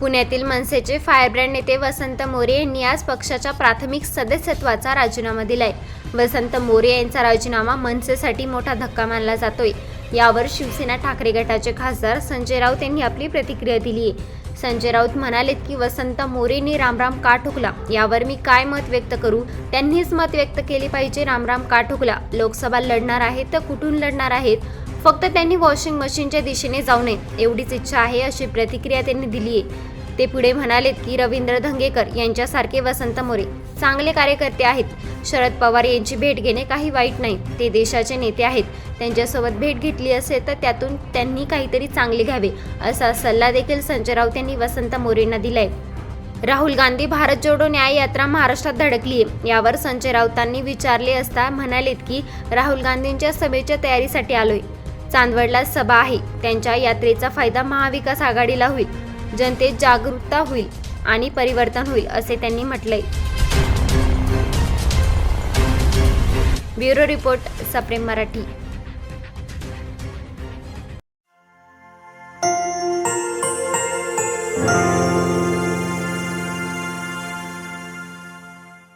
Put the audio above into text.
पुण्यातील मनसेचे फायरब्रँड नेते वसंत मोरे यांनी आज पक्षाच्या प्राथमिक सदस्यत्वाचा राजीनामा दिलाय. वसंत मोरे यांचा राजीनामा मनसेसाठी मोठा धक्का मानला जातोय. यावर शिवसेना ठाकरे गटाचे खासदार संजय राऊत यांनी आपली प्रतिक्रिया दिली आहे. संजय राऊत म्हणालेत की वसंत मोरेंनी रामराम का ठोकला? यावर मी काय मत व्यक्त करू? त्यांनीच मत व्यक्त केले पाहिजे रामराम का ठोकला? लोकसभा लढणार आहेत तर कुठून लढणार आहेत? फक्त त्यांनी वॉशिंग मशीनच्या दिशेने जाऊ नये. एवढीच इच्छा आहे अशी प्रतिक्रिया त्यांनी दिली आहे. ते पुढे म्हणालेत की रवींद्र धंगेकर यांच्यासारखे वसंत मोरे चांगले कार्यकर्ते आहेत. शरद पवार यांची भेट घेणे काही वाईट नाही. ते देशाचे नेते आहेत. त्यांच्यासोबत भेट घेतली असेल तर त्यातून त्यांनी काहीतरी चांगले घ्यावे असा सल्ला देखील संजय राऊत यांनी वसंत मोरेंना दिलाय. राहुल गांधी भारत जोडो न्याय यात्रा महाराष्ट्रात धडकली आहे यावर संजय राऊतांनी विचारले असता म्हणालेत की राहुल गांधींच्या सभेच्या तयारीसाठी आलोय. चांदवडला सभा आहे. त्यांच्या यात्रेचा फायदा महाविकास आघाडीला होईल. जनतेत जागरूकता होईल आणि परिवर्तन होईल असे त्यांनी म्हटलंय. ब्युरो रिपोर्ट सप्रेम मराठी.